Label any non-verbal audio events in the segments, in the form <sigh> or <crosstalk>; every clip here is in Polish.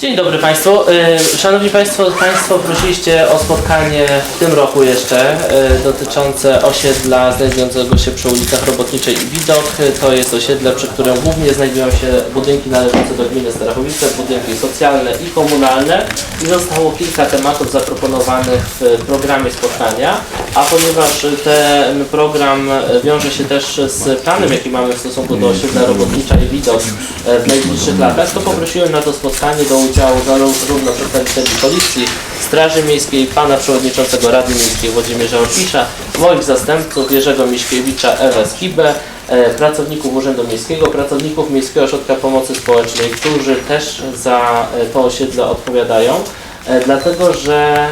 Dzień dobry Państwu. Y, Szanowni Państwo, Państwo prosiliście o spotkanie w tym roku jeszcze y, dotyczące osiedla znajdującego się przy ulicach Robotniczej i Widok. Y, To jest osiedle, przy którym głównie znajdują się budynki należące do gminy Starachowice, budynki socjalne i komunalne. I zostało kilka tematów zaproponowanych w programie spotkania, a ponieważ ten program wiąże się też z planem, jaki mamy w stosunku do osiedla Robotnicza i Widok e, w najbliższych latach, to poprosiłem na to spotkanie do udziału zarówno przedstawicieli Policji, Straży Miejskiej, Pana Przewodniczącego Rady Miejskiej Włodzimierza Orpisza, moich zastępców Jerzego Miśkiewicza, Ewę Skibę, e, pracowników Urzędu Miejskiego, pracowników Miejskiego Ośrodka Pomocy Społecznej, którzy też za e, to osiedle odpowiadają. E, Dlatego, że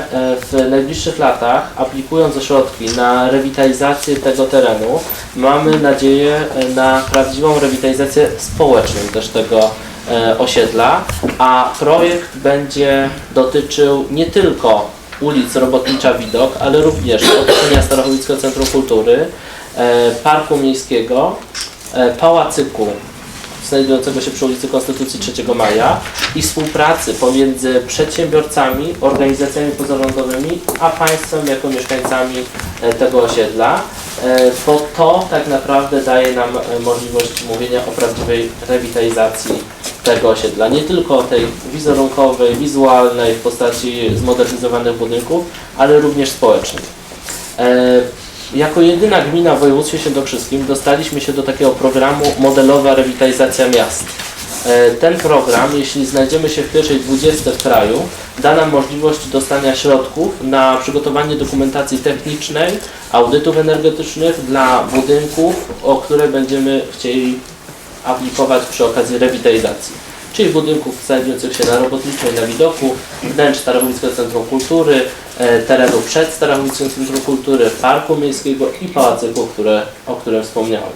w najbliższych latach, aplikując o środki na rewitalizację tego terenu, mamy nadzieję na prawdziwą rewitalizację społeczną też tego e, osiedla, a projekt będzie dotyczył nie tylko ulic Robotnicza Widok, ale również otoczenia Starachowickiego Centrum Kultury, e, Parku Miejskiego, e, Pałacyku znajdującego się przy ulicy Konstytucji 3 Maja i współpracy pomiędzy przedsiębiorcami, organizacjami pozarządowymi, a państwem jako mieszkańcami e, tego osiedla, e, bo to tak naprawdę daje nam e, możliwość mówienia o prawdziwej rewitalizacji tego osiedla. Nie tylko tej wizerunkowej, wizualnej w postaci zmodernizowanych budynków, ale również społecznej. E, jako jedyna gmina w województwie świętokrzyskim dostaliśmy się do takiego programu Modelowa Rewitalizacja Miast. E, Ten program, jeśli znajdziemy się w pierwszej 20 w kraju, da nam możliwość dostania środków na przygotowanie dokumentacji technicznej, audytów energetycznych dla budynków, o które będziemy chcieli aplikować przy okazji rewitalizacji. Czyli budynków znajdujących się na Robotniczej, na widoku, wnętrz Starachowickiego Centrum Kultury, e, terenu przed Starachowickim Centrum Kultury, Parku Miejskiego i Pałacyku, które, o którym wspomniałem.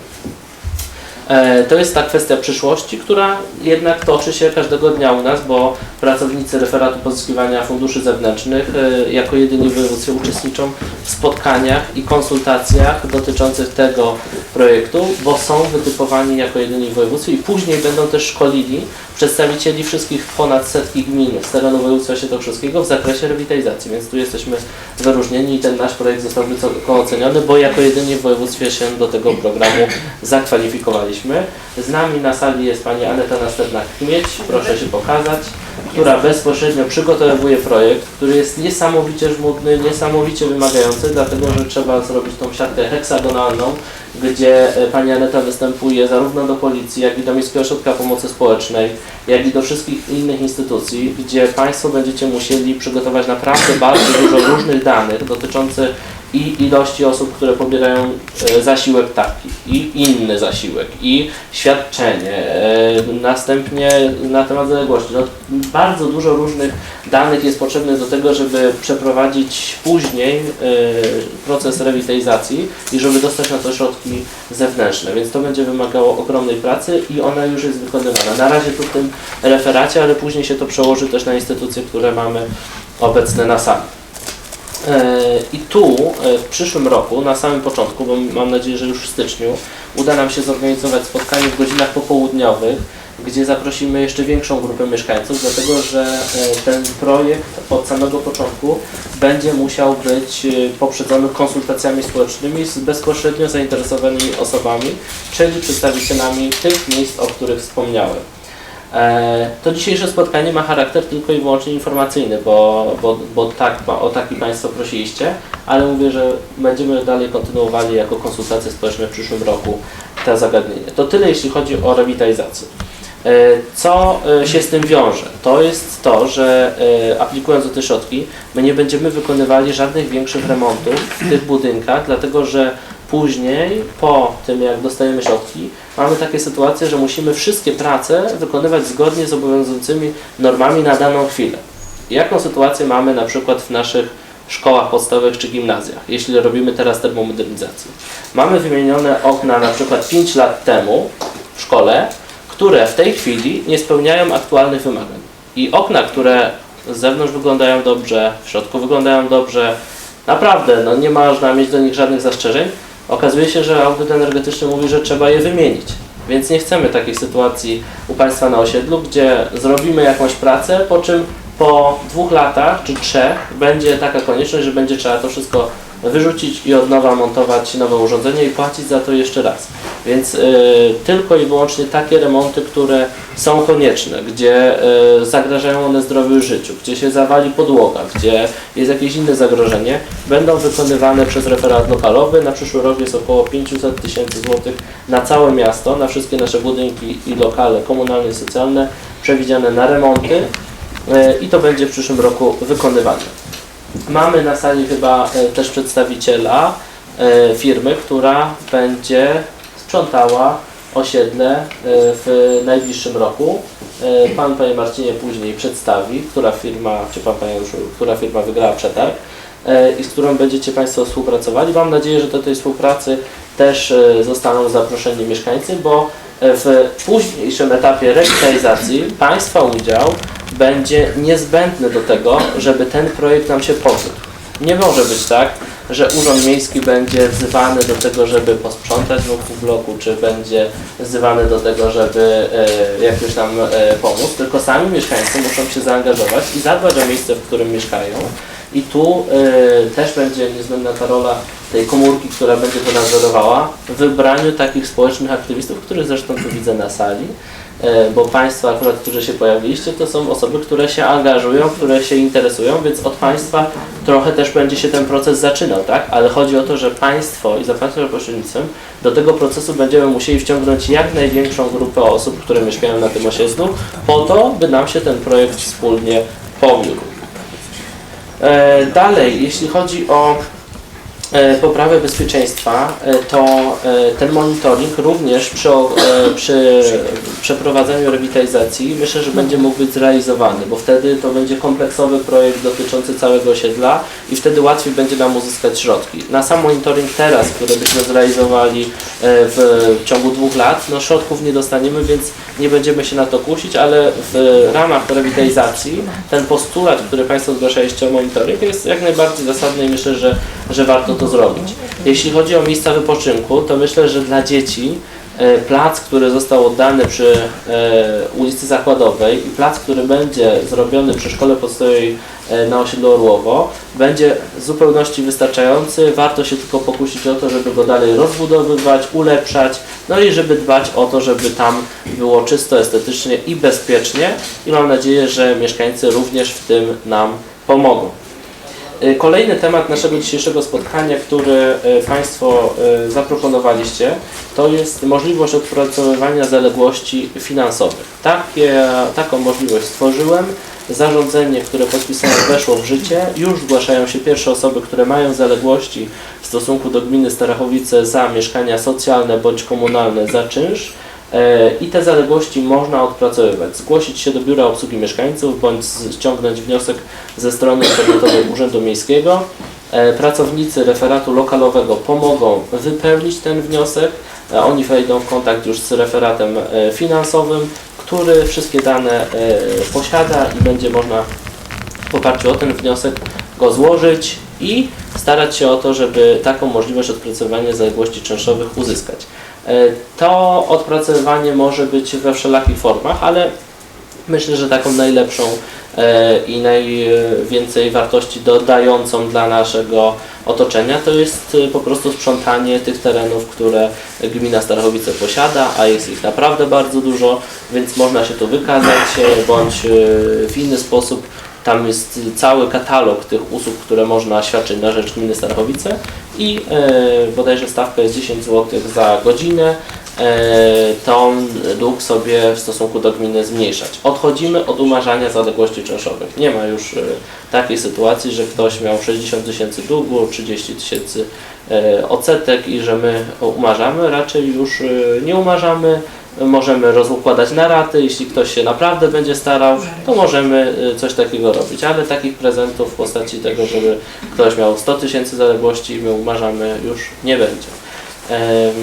E, To jest ta kwestia przyszłości, która jednak toczy się każdego dnia u nas, bo pracownicy referatu pozyskiwania funduszy zewnętrznych e, jako jedyni w województwie uczestniczą w spotkaniach i konsultacjach dotyczących tego projektu, bo są wytypowani jako jedyni w województwie i później będą też szkolili przedstawicieli wszystkich ponad setki gmin z terenu województwa świętokrzyskiego w zakresie rewitalizacji, więc tu jesteśmy wyróżnieni i ten nasz projekt został wysoko oceniony, bo jako jedyni w województwie się do tego programu zakwalifikowaliśmy. Z nami na sali jest pani Aneta Następna-Kmieć, proszę się pokazać, która bezpośrednio przygotowuje projekt, który jest niesamowicie żmudny, niesamowicie wymagający, dlatego że trzeba zrobić tą siatkę heksagonalną, gdzie e, pani Aneta występuje zarówno do policji, jak i do Miejskiego Ośrodka Pomocy Społecznej, jak i do wszystkich innych instytucji, gdzie Państwo będziecie musieli przygotować naprawdę bardzo dużo różnych danych dotyczących i ilości osób, które pobierają e, zasiłek taki, i inny zasiłek, i świadczenie, e, następnie na temat zaległości. No, bardzo dużo różnych danych jest potrzebnych do tego, żeby przeprowadzić później e, proces rewitalizacji i żeby dostać na to środki zewnętrzne, więc to będzie wymagało ogromnej pracy i ona już jest wykonywana. Na razie tu w tym referacie, ale później się to przełoży też na instytucje, które mamy obecne na sali. E, I tu e, w przyszłym roku, na samym początku, bo mam nadzieję, że już w styczniu, uda nam się zorganizować spotkanie w godzinach popołudniowych, gdzie zaprosimy jeszcze większą grupę mieszkańców, dlatego że e, ten projekt od samego początku będzie musiał być poprzedzony konsultacjami społecznymi z bezpośrednio zainteresowanymi osobami, czyli przedstawicielami tych miejsc, o których wspomniałem. E, To dzisiejsze spotkanie ma charakter tylko i wyłącznie informacyjny, bo, bo, bo tak, o taki Państwo prosiliście, ale mówię, że będziemy dalej kontynuowali jako konsultacje społeczne w przyszłym roku te zagadnienie. To tyle jeśli chodzi o rewitalizację. E, Co e, się z tym wiąże? To jest to, że aplikując o te środki, my nie będziemy wykonywali żadnych większych remontów w tych budynkach, dlatego że później, po tym jak dostajemy środki, mamy takie sytuacje, że musimy wszystkie prace wykonywać zgodnie z obowiązującymi normami na daną chwilę. Jaką sytuację mamy na przykład w naszych szkołach podstawowych czy gimnazjach, jeśli robimy teraz termomodernizację? Mamy wymienione okna na przykład 5 lat temu w szkole, które w tej chwili nie spełniają aktualnych wymagań. I okna, które z zewnątrz wyglądają dobrze, w środku wyglądają dobrze, naprawdę no nie można mieć do nich żadnych zastrzeżeń, okazuje się, że audyt energetyczny mówi, że trzeba je wymienić. Więc nie chcemy takiej sytuacji u Państwa na osiedlu, gdzie zrobimy jakąś pracę, po czym po dwóch latach czy trzech będzie taka konieczność, że będzie trzeba to wszystko wyrzucić i od nowa montować nowe urządzenie i płacić za to jeszcze raz. Więc y, tylko i wyłącznie takie remonty, które są konieczne, gdzie y, zagrażają one zdrowiu życiu, gdzie się zawali podłoga, gdzie jest jakieś inne zagrożenie, będą wykonywane przez referat lokalowy. Na przyszły rok jest około 500 tysięcy złotych na całe miasto, na wszystkie nasze budynki i lokale komunalne i socjalne przewidziane na remonty y, i to będzie w przyszłym roku wykonywane. Mamy na sali chyba e, też przedstawiciela e, firmy, która będzie sprzątała osiedle e, w najbliższym roku. Pan, Panie Marcinie, później przedstawi, która firma, czy Pan, Panie Januszu, która firma wygrała przetarg i z którą będziecie Państwo współpracowali. Mam nadzieję, że do tej współpracy też zostaną zaproszeni mieszkańcy, bo w późniejszym etapie rewitalizacji Państwa udział będzie niezbędny do tego, żeby ten projekt nam się powiódł. Nie może być tak, że Urząd Miejski będzie wzywany do tego, żeby posprzątać wokół bloku, czy będzie wzywany do tego, żeby e, jakoś nam e, pomóc, tylko sami mieszkańcy muszą się zaangażować i zadbać o miejsce, w którym mieszkają. I tu e, też będzie niezbędna ta rola tej komórki, która będzie to nadzorowała w wybraniu takich społecznych aktywistów, których zresztą tu widzę na sali, bo Państwo akurat, którzy się pojawiliście, to są osoby, które się angażują, które się interesują, więc od Państwa trochę też będzie się ten proces zaczynał, tak? Ale chodzi o to, że Państwo i za Państwa pośrednictwem do tego procesu będziemy musieli wciągnąć jak największą grupę osób, które mieszkają na tym osiedlu, po to, by nam się ten projekt wspólnie powiódł. E, dalej, jeśli chodzi o e, poprawę bezpieczeństwa, e, to e, ten monitoring również przy, e, przy przeprowadzeniu rewitalizacji myślę, że będzie mógł być zrealizowany, bo wtedy to będzie kompleksowy projekt dotyczący całego osiedla i wtedy łatwiej będzie nam uzyskać środki. Na sam monitoring teraz, który byśmy zrealizowali e, w ciągu dwóch lat, no środków nie dostaniemy, więc nie będziemy się na to kusić, ale w ramach rewitalizacji ten postulat, który Państwo zgłaszaliście o monitoring jest jak najbardziej zasadny i myślę, że, że warto to zrobić. Jeśli chodzi o miejsca wypoczynku, to myślę, że dla dzieci e, plac, który został oddany przy e, ulicy Zakładowej i plac, który będzie zrobiony przy szkole podstawowej e, na osiedlu Orłowo, będzie w zupełności wystarczający. Warto się tylko pokusić o to, żeby go dalej rozbudowywać, ulepszać, no i żeby dbać o to, żeby tam było czysto, estetycznie i bezpiecznie. I mam nadzieję, że mieszkańcy również w tym nam pomogą. Y, Kolejny temat naszego dzisiejszego spotkania, który y, Państwo y, zaproponowaliście, to jest możliwość odpracowywania zaległości finansowych. Takie, taką możliwość stworzyłem. Zarządzenie, które podpisałem, weszło w życie. Już zgłaszają się pierwsze osoby, które mają zaległości w stosunku do gminy Starachowice za mieszkania socjalne bądź komunalne za czynsz. E, I te zaległości można odpracowywać. Zgłosić się do Biura Obsługi Mieszkańców bądź ściągnąć wniosek ze strony internetowej <coughs> Urzędu Miejskiego. E, Pracownicy referatu lokalowego pomogą wypełnić ten wniosek. E, Oni wejdą w kontakt już z referatem finansowym, który wszystkie dane posiada i będzie można w oparciu o ten wniosek go złożyć i starać się o to, żeby taką możliwość odpracowania zaległości czynszowych uzyskać. E, To odpracowywanie może być we wszelakich formach, ale myślę, że taką najlepszą e, i najwięcej wartości dodającą dla naszego otoczenia to jest e, po prostu sprzątanie tych terenów, które gmina Starachowice posiada, a jest ich naprawdę bardzo dużo, więc można się tu wykazać bądź w inny sposób tam jest cały katalog tych usług, które można świadczyć na rzecz gminy Starachowice i e, bodajże stawka jest 10 zł za godzinę. E, tą dług sobie w stosunku do gminy zmniejszać. Odchodzimy od umarzania zaległości czynszowych. Nie ma już e, takiej sytuacji, że ktoś miał 60 tysięcy długu, 30 tysięcy e, odsetek i że my umarzamy. Raczej już e, nie umarzamy. Możemy rozukładać na raty, jeśli ktoś się naprawdę będzie starał, to możemy y, coś takiego robić, ale takich prezentów w postaci tego, żeby ktoś miał 100 tysięcy zaległości i my umarzamy już nie będzie. Em,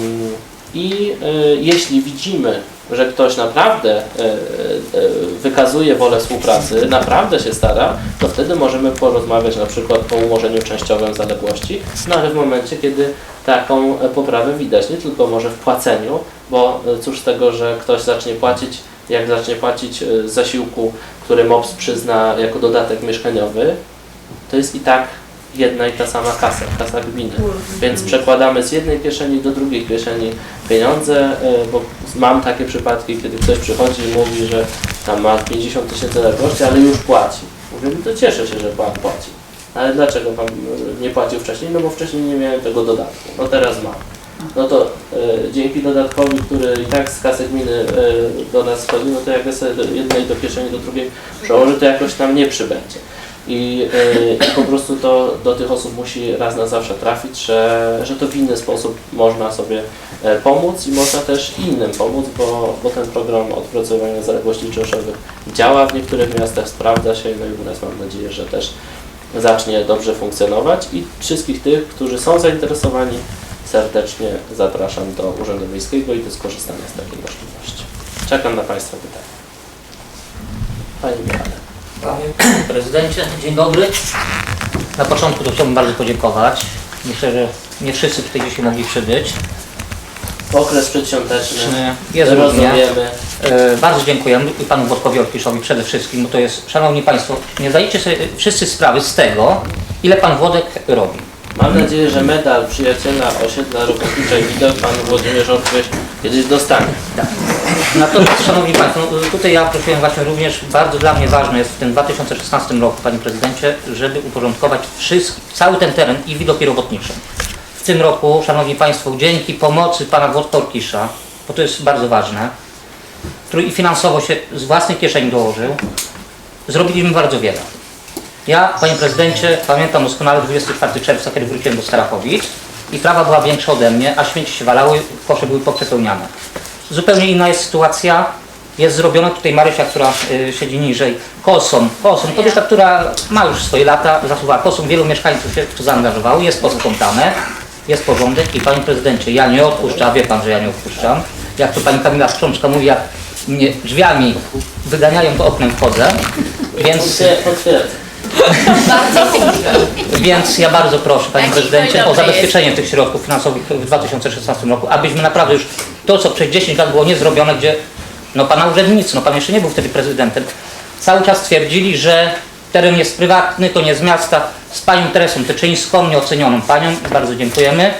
I y, jeśli widzimy, że ktoś naprawdę y, y, wykazuje wolę współpracy, naprawdę się stara, to wtedy możemy porozmawiać na przykład o umorzeniu częściowym zaległości, no ale w momencie, kiedy taką e, poprawę widać, nie tylko może w płaceniu, bo e, cóż z tego, że ktoś zacznie płacić, jak zacznie płacić e, zasiłku, który MOPS przyzna jako dodatek mieszkaniowy, to jest i tak jedna i ta sama kasa, kasa gminy. Więc przekładamy z jednej kieszeni do drugiej kieszeni pieniądze, e, bo mam takie przypadki, kiedy ktoś przychodzi i mówi, że tam ma 50 tysięcy zaległości, ale już płaci. Mówię, no to cieszę się, że pan płaci. Ale dlaczego pan e, nie płacił wcześniej? No bo wcześniej nie miałem tego dodatku. No teraz mam. No to e, dzięki dodatkowi, który i tak z kasy gminy e, do nas wchodzi, no to jak ja sobie do jednej do kieszeni, do drugiej przełożę, to jakoś tam nie przybędzie. I, e, I po prostu to do tych osób musi raz na zawsze trafić, że, że to w inny sposób można sobie e, pomóc i można też innym pomóc, bo, bo ten program odpracowywania zaległości czynszowych działa w niektórych miastach, sprawdza się, no i u nas mam nadzieję, że też zacznie dobrze funkcjonować i wszystkich tych, którzy są zainteresowani, serdecznie zapraszam do Urzędu Miejskiego i do skorzystania z takiej możliwości. Czekam na Państwa pytania. Pani Michale. Panie prezydencie, dzień dobry. Na początku to chciałbym bardzo podziękować. Myślę, że nie wszyscy tutaj dzisiaj mogli przybyć. Okres przedświąteczny. Jest różnie. E, Bardzo dziękujemy i panu Włodkowi Orkiszowi przede wszystkim, bo to jest, szanowni państwo, nie zdajecie sobie wszyscy sprawy z tego, ile pan Włodek robi. Mam nadzieję, że medal przyjaciela osiedla robotniczej widok pan Włodzimierz Ortwieś kiedyś dostanie. Natomiast, szanowni państwo, no, tutaj ja prosiłem właśnie również, bardzo dla mnie ważne jest w tym 2016 roku, panie prezydencie, żeby uporządkować wszystko, cały ten teren i widoki robotnicze. W tym roku, szanowni państwo, dzięki pomocy pana Włodka Orkisza, bo to jest bardzo ważne, który i finansowo się z własnej kieszeni dołożył, zrobiliśmy bardzo wiele. Ja, panie prezydencie, pamiętam doskonale 24 czerwca, kiedy wróciłem do Starachowic i trawa była większa ode mnie, a śmieci się walały, kosze były poprzepełniane. Zupełnie inna jest sytuacja. Jest zrobiona tutaj Marysia, która y, siedzi niżej, kosą. Kosą, kobieta, która ma już swoje lata, zasuwa kosą. Wielu mieszkańców się w to zaangażowało, jest posprzątane, jest porządek i panie prezydencie, ja nie odpuszczam, wie pan, że ja nie odpuszczam. Jak to pani Kamila Strzączka mówi, jak mnie drzwiami wyganiają, to oknem wchodzę. <laughs> Więc Potwier- Potwierdzam. Więc ja bardzo proszę, Panie Taki Prezydencie, o dobry zabezpieczenie tych środków finansowych w 2016 roku, abyśmy naprawdę już to, co przez 10 lat było niezrobione, gdzie no Pana urzędnicy, no Pan jeszcze nie był wtedy prezydentem, cały czas twierdzili, że teren jest prywatny, to nie z miasta, z Panią Teresą Tyczyńską, nieocenioną Panią, bardzo dziękujemy,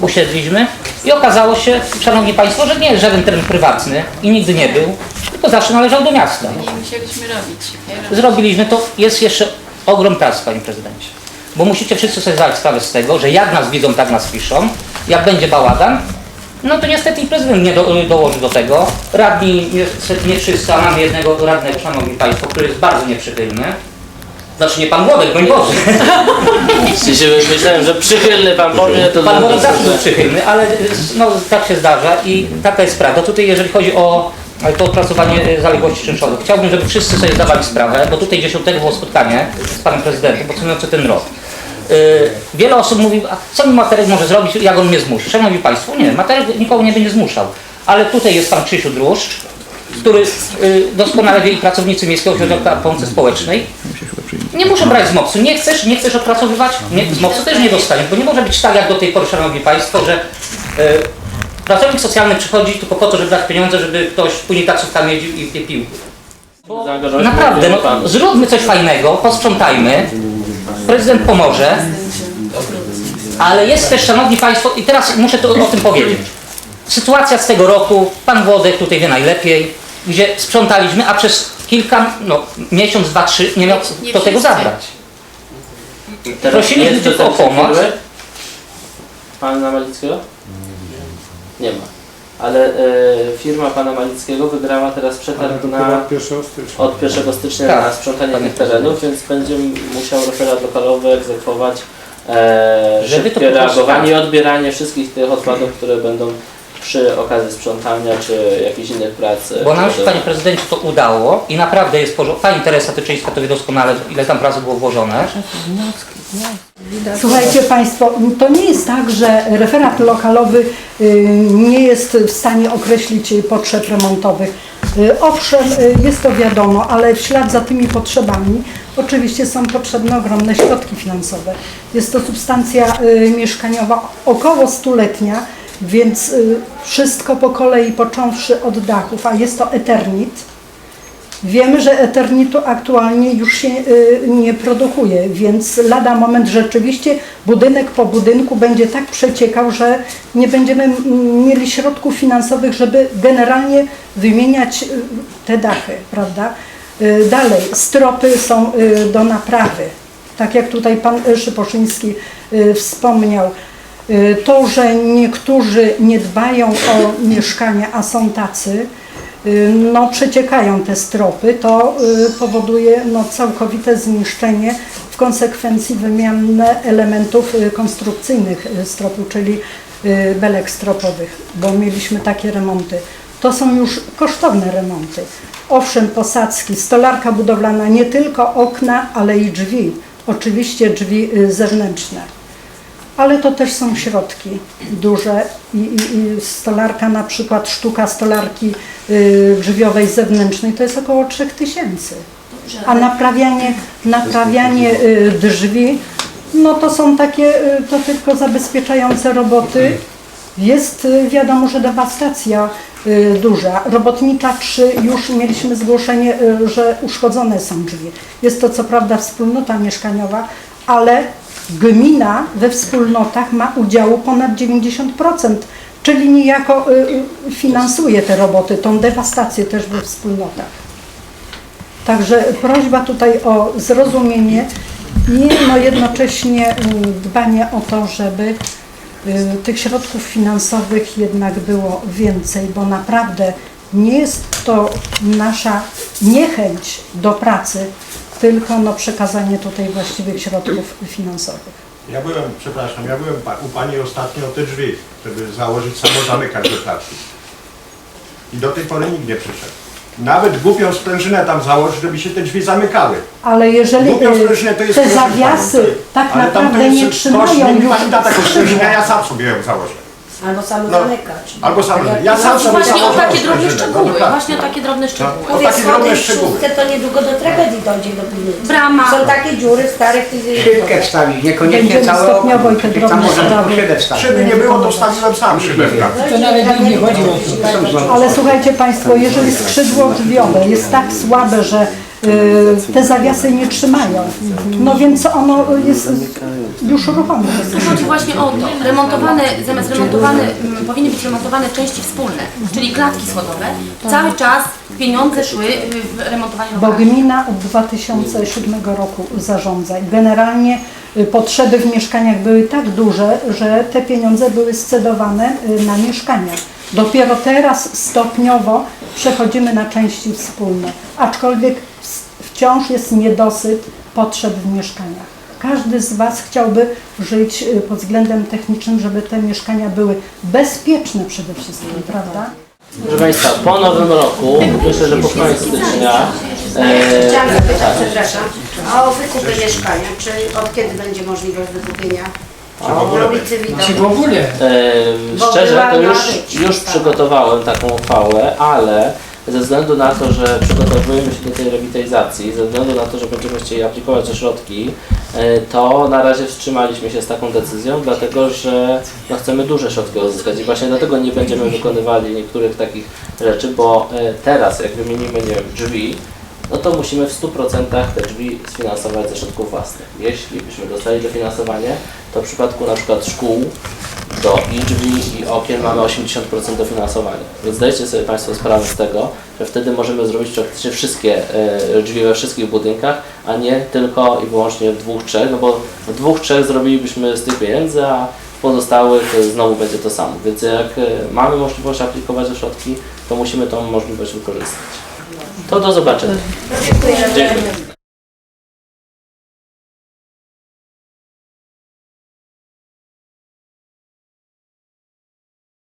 usiedliśmy i okazało się, Szanowni Państwo, że nie jest żaden teren prywatny i nigdy nie był, tylko zawsze należał do miasta. Nie musieliśmy robić. Nie robić. Zrobiliśmy to, jest jeszcze ogrom pracy, panie prezydencie. Bo musicie wszyscy sobie zdać sprawę z tego, że jak nas widzą, tak nas piszą. Jak będzie bałagan, no to niestety i prezydent nie do, dołoży do tego. Radni nie, nie wszyscy, a mamy jednego radnego, szanowni państwo, który jest bardzo nieprzychylny. Znaczy nie pan Włodek, broń Boże. <laughs> Się myślałem, że przychylny pan powie, to Pan Włodek zawsze był przychylny, ale no, tak się zdarza i taka jest prawda. Tutaj jeżeli chodzi o e, to opracowanie e, zaległości czynszowych, chciałbym, żeby wszyscy sobie zdawali sprawę, bo tutaj 10 było spotkanie z panem prezydentem podsumowujące ten rok. Yy, Wiele osób mówi, a co mi Materek może zrobić, jak on mnie zmusi? Szanowni Państwo, nie, Materek nikogo nie będzie zmuszał. Ale tutaj jest pan Krzysiu Druszcz, który yy, doskonale wie i pracownicy Miejskiego Ośrodka Pomocy Społecznej, nie muszę brać z MOPS-u. Nie chcesz, nie chcesz opracowywać? Nie, z MOPS-u też nie dostaniesz, bo nie może być tak jak do tej pory, Szanowni Państwo, że e, pracownik socjalny przychodzi tylko po to, żeby dać pieniądze, żeby ktoś później taksówkami jeździł i i pił. Naprawdę, no, zróbmy coś fajnego, posprzątajmy. Prezydent pomoże. Ale jest też, Szanowni Państwo, i teraz muszę to, o tym powiedzieć. Sytuacja z tego roku, Pan Włodek tutaj wie najlepiej, gdzie sprzątaliśmy, a przez kilka, no miesiąc, dwa, trzy nie miał Nie do tego wszyscy. zabrać. Teraz prosili jest tylko o pomoc. Pana Malickiego? Nie ma. Ale e, firma pana Malickiego wygrała teraz przetarg na, od 1 stycznia. od 1 stycznia Tak, na sprzątanie tych terenów, więc będzie musiał referat lokalowy egzekwować e, Żeby szybkie reagowanie i odbieranie wszystkich tych odpadów, które będą przy okazji sprzątania czy jakichś innych prac. Bo nam się. Panie Prezydencie, to udało i naprawdę jest porządek. Pani Teresa Tyczyńska to wie doskonale, ile tam pracy było włożone. Słuchajcie Państwo, to nie jest tak, że referat lokalowy y, nie jest w stanie określić potrzeb remontowych. Y, Owszem, y, jest to wiadomo, ale w ślad za tymi potrzebami oczywiście są potrzebne ogromne środki finansowe. Jest to substancja y, mieszkaniowa około stuletnia, więc y, wszystko po kolei począwszy od dachów, a jest to eternit. Wiemy, że Eternitu aktualnie już się y, nie produkuje, więc lada moment rzeczywiście budynek po budynku będzie tak przeciekał, że nie będziemy mieli środków finansowych, żeby generalnie wymieniać y, te dachy, prawda? Dalej, stropy są do naprawy. Tak jak tutaj pan Szyposzyński wspomniał, to, że niektórzy nie dbają o mieszkania, a są tacy, y, no, przeciekają te stropy, to y, powoduje no, całkowite zniszczenie, w konsekwencji wymianę elementów y, konstrukcyjnych y, stropu, czyli y, belek stropowych, bo mieliśmy takie remonty. To są już kosztowne remonty. Owszem, posadzki, stolarka budowlana, nie tylko okna, ale i drzwi. Oczywiście drzwi y, zewnętrzne ale to też są środki duże i, i, i stolarka, na przykład sztuka stolarki y, drzwiowej zewnętrznej to jest około 3000. A naprawianie, naprawianie y, drzwi, no to są takie y, to tylko zabezpieczające roboty. Jest y, wiadomo, że dewastacja y, duża. Robotnicza 3 już mieliśmy zgłoszenie, y, że uszkodzone są drzwi. Jest to co prawda wspólnota mieszkaniowa, ale gmina we wspólnotach ma udziału ponad 90%, czyli niejako y, y, finansuje te roboty, tą dewastację też we wspólnotach. Także prośba tutaj o zrozumienie i no jednocześnie y, dbanie o to, żeby y, tych środków finansowych jednak było więcej, bo naprawdę nie jest to nasza niechęć do pracy, tylko no przekazanie tutaj właściwych środków finansowych. Ja byłem, przepraszam, ja byłem pa- u Pani ostatnio o te drzwi, żeby założyć samozamykacz do klatki. I do tej pory nikt nie przyszedł. Nawet głupią sprężynę tam założyć, żeby się te drzwi zamykały. Ale jeżeli Głupią y, sprężynę to jest... te proszę zawiasy tak ale tam to naprawdę jest nie trzymają niech już Pani da <laughs> taką sprężynę, ja sam sobie ją założę. Albo sam No. zamykacz. Albo sam, ja sam Chodzi sobie właśnie o takie drobne no szczegóły, właśnie o takie drobne szczegóły. O takie drobne szczegóły. to niedługo do tragedii dojdzie do piwnicy. Brama. Są takie dziury w starych. Szybkę wstawić, niekoniecznie Będziemy całe stopniowo i te drobne Tam może sprawy. tylko szybę wstawić. Szyby nie było, to wstawiłem sam szybę. To nawet nie chodzi o Ale słuchajcie Państwo, jeżeli skrzydło drzwiowe jest tak słabe, że te zawiasy nie trzymają, no więc ono jest już ruchome. Chodzi właśnie o to. Remontowane, zamiast remontowane, mm, powinny być remontowane części wspólne, czyli klatki schodowe. Cały czas pieniądze szły y, w remontowanie Bo lokali. gmina od 2007 roku zarządza i generalnie y, potrzeby w mieszkaniach były tak duże, że te pieniądze były scedowane y, na mieszkania. Dopiero teraz stopniowo przechodzimy na części wspólne, aczkolwiek wciąż jest niedosyt potrzeb w mieszkaniach. Każdy z Was chciałby żyć y, pod względem technicznym, żeby te mieszkania były bezpieczne przede wszystkim, prawda? Proszę Państwa, po nowym roku, myślę, że po koniec stycznia, e, Chciałam zapytać, przepraszam, a o wykupy mieszkania. Czy od kiedy będzie możliwość wykupienia? Czy w ogóle ulicy Widok? e, Bo szczerze to już, już przygotowałem taką uchwałę, ale ze względu na to, że przygotowujemy się do tej rewitalizacji, ze względu na to, że będziemy chcieli aplikować o środki, e, to na razie wstrzymaliśmy się z taką decyzją, dlatego że no, chcemy duże środki uzyskać i właśnie dlatego nie będziemy wykonywali niektórych takich rzeczy, bo e, teraz jak wymienimy nie wiem, drzwi, no to musimy w 100% te drzwi sfinansować ze środków własnych. Jeśli byśmy dostali dofinansowanie, to w przypadku na przykład szkół do i drzwi i okien mamy 80% dofinansowania. Więc zdajcie sobie Państwo sprawę z tego, że wtedy możemy zrobić praktycznie wszystkie e, drzwi we wszystkich budynkach, a nie tylko i wyłącznie w dwóch, trzech, no bo w dwóch, trzech zrobilibyśmy z tych pieniędzy, a w pozostałych e, znowu będzie to samo. Więc jak e, mamy możliwość aplikować o środki, to musimy tą możliwość wykorzystać. To do zobaczenia. Dziękuję.